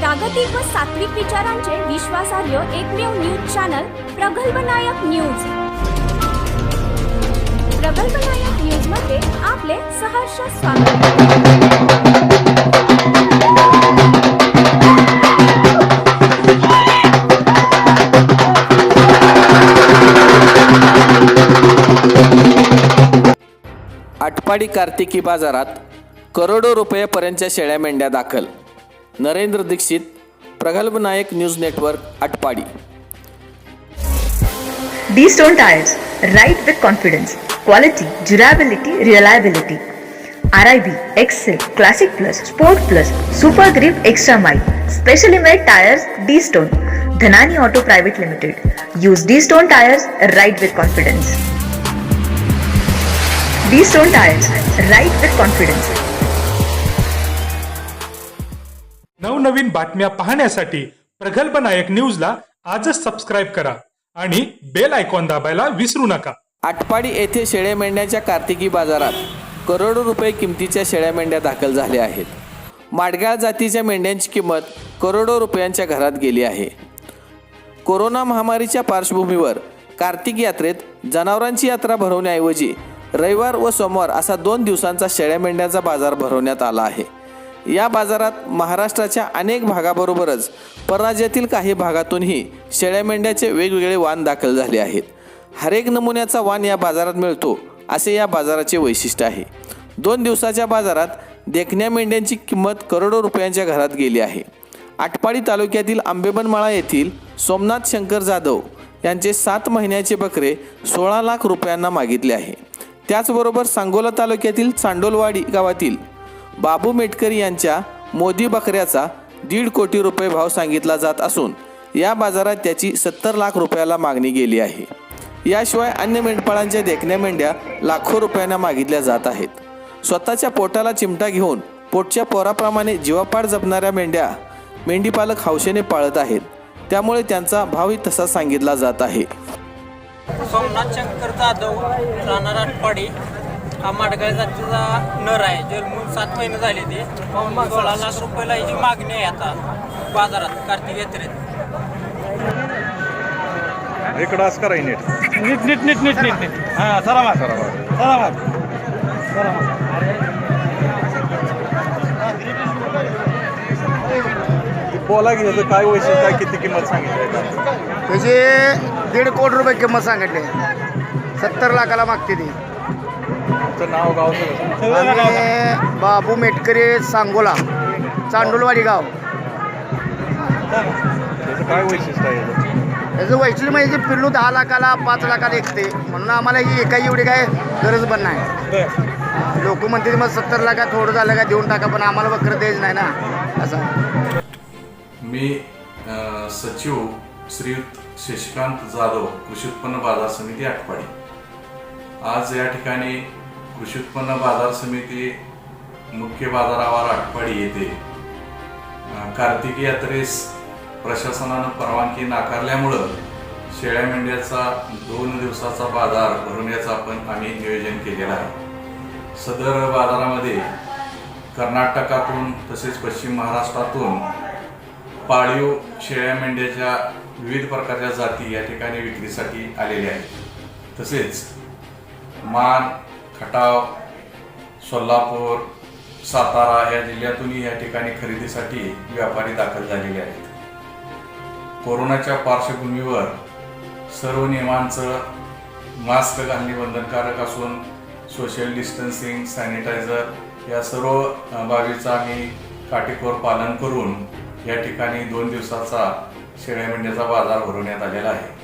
जागतिक व सात्विक विचारांचे विश्वासार्ह एकमेव न्यूज चॅनल प्रगल्भ नायक न्यूज. प्रगल्भ नायक न्यूजमध्ये आपले सहर्ष स्वागत. आटपाडी कार्तिकी बाजारात करोडो रुपयेपर्यंतच्या शेळ्या मेंढ्या दाखल. Narendra Dixit Pragalbh Nayak news network Atpadi D stone tyres right with confidence quality durability reliability R I B Excel classic plus sport plus super grip extra mile specially made tyres D stone Dhanani auto private limited use D stone tyres right with confidence D stone tyres right with confidence नवनवीन बातम्या पाहण्यासाठी प्रगल्भ नायक न्यूजला आजच subscribe करा आणि bell icon दाबायला विसरू नका. आटपाडी येथे शेळ्या मेंढ्यांच्या कार्तिकी बाजारात करोडो रुपये किमतीच्या शेळ्या मेंढ्या दाखल झाल्या आहेत. माडगाळ जातीच्या मेंढ्यांची किंमत करोडो रुपयांच्या घरात गेली आहे. कोरोना महामारीच्या पार्श्वभूमीवर कार्तिक यात्रेत जनावरांची यात्रा भरवण्याऐवजी रविवार व सोमवार असा दोन दिवसांचा शेळ्या मेंढ्यांचा बाजार भरवण्यात आला आहे. या बाजारात महाराष्ट्राच्या अनेक भागाबरोबरच परराज्यातील काही भागातूनही शेळ्या मेंढ्याचे वेगवेगळे वाण दाखल झाले आहेत. हरेक नमुन्याचा वाण या बाजारात मिळतो असे या बाजाराचे वैशिष्ट्य आहे. दोन दिवसाच्या बाजारात देखण्या मेंढ्यांची किंमत करोडो रुपयांच्या घरात गेली आहे. आटपाडी तालुक्यातील आंबेबनमाळा येथील सोमनाथ शंकर जाधव यांचे सात महिन्याचे बकरे सोळा लाख रुपयांना मागितले आहे. त्याचबरोबर सांगोला तालुक्यातील चांडोलवाडी गावातील बाबू मेटकर यांच्या मोदी बकऱ्याचा दीड कोटी रुपये भाव सांगितला जात असून या बाजारात त्याची सत्तर लाख रुपयाला मागणी गेली आहे. याशिवाय अन्य मेंढपाळांच्या देखण्या मेंढ्या लाखो रुपयांना मागितल्या जात आहेत. स्वतःच्या पोटाला चिमटा घेऊन पोटच्या पोराप्रमाणे जीवापाड जपणाऱ्या मेंढ्या मेंढीपालक हौशेने पाळत आहेत. त्यामुळे त्यांचा भावही तसा सांगितला जात आहे. सोमनाथ शंकर जाधव राहणार आटपाडी हा माडगाळ जातीचा नर आहे. जन्मून सात महिने झाले ते. सोळा लाख रुपयाला याची मागणी आहे आता बाजारात कार्तिक यात्रेत. इकडं असं कराय नीट. नीट नीट नीट नीट नीट नीट. हां चला मार चला मार. बोला की त्याचं काय वैशिष्ट्य काय किती किंमत सांगितली? त्याचे? दीड कोटी रुपये किंमत सांगितली सत्तर लाखाला मागते ती. तुमचं नाव गाव सगळं. बाबू मेटकरी सांगोला चांडोलवाडी गाव. त्याचं काय वैशिष्ट्य आहे याचं? त्याचं वैशिष्ट्य म्हणजे जे पिल्लू दहा लाखाला पाच लाखाला एकते. म्हणून आम्हाला ही एका एवढी काय गरज पण नाही. बरं. लोक म्हणते मग सत्तर लाखात थोडं झालं का देऊन टाका पण आम्हाला बकरं द्यायचं नाही ना. असं. मी अ, सचिव श्रीयुत शशिकांत जाधव कृषी उत्पन्न बाजार समिती आटपाडी. आज या ठिकाणी कृषी उत्पन्न बाजार समिती मुख्य बाजारावर आठवडी आटपाडी कार्तिकी यात्रेस प्रशासनानं परवानगी नाकारल्यामुळं शेळ्या मेंढ्याचा दोन दिवसाचा बाजार भरवण्याचं आपण आम्ही नियोजन केलेलं आहे. सदर बाजारामध्ये कर्नाटकातून तसेच पश्चिम महाराष्ट्रातून पाळीव शेळ्या मेंढ्याच्या विविध प्रकारच्या जाती या ठिकाणी विक्रीसाठी आलेल्या आहेत. तसेच मान खटाव सोलापूर सातारा या जिल्ह्यातूनही या ठिकाणी खरेदीसाठी व्यापारी दाखल झालेले आहेत. कोरोनाच्या पार्श्वभूमीवर सर्व नियमांचं मास्क घालणे बंधनकारक असून सोशल डिस्टन्सिंग सॅनिटायझर या सर्व बाबीचं आम्ही काटेकोर पालन करून या ठिकाणी दोन दिवसाचा शेळ्या मेंढ्याचा बाजार भरवण्यात आलेला आहे.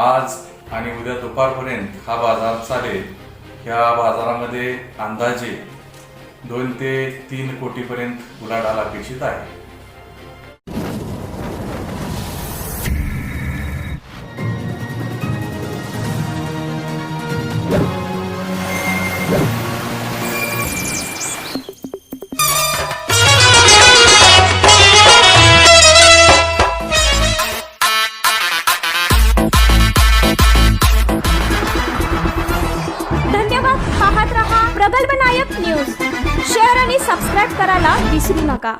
आज आणि उद्या दुपारपर्यंत हा बाजार चालेल ह्या बाजारामध्ये अंदाजे दोन ते तीन कोटीपर्यंत उलाढाल अपेक्षित आहे. सबस्क्राईब करायला विसरू नका.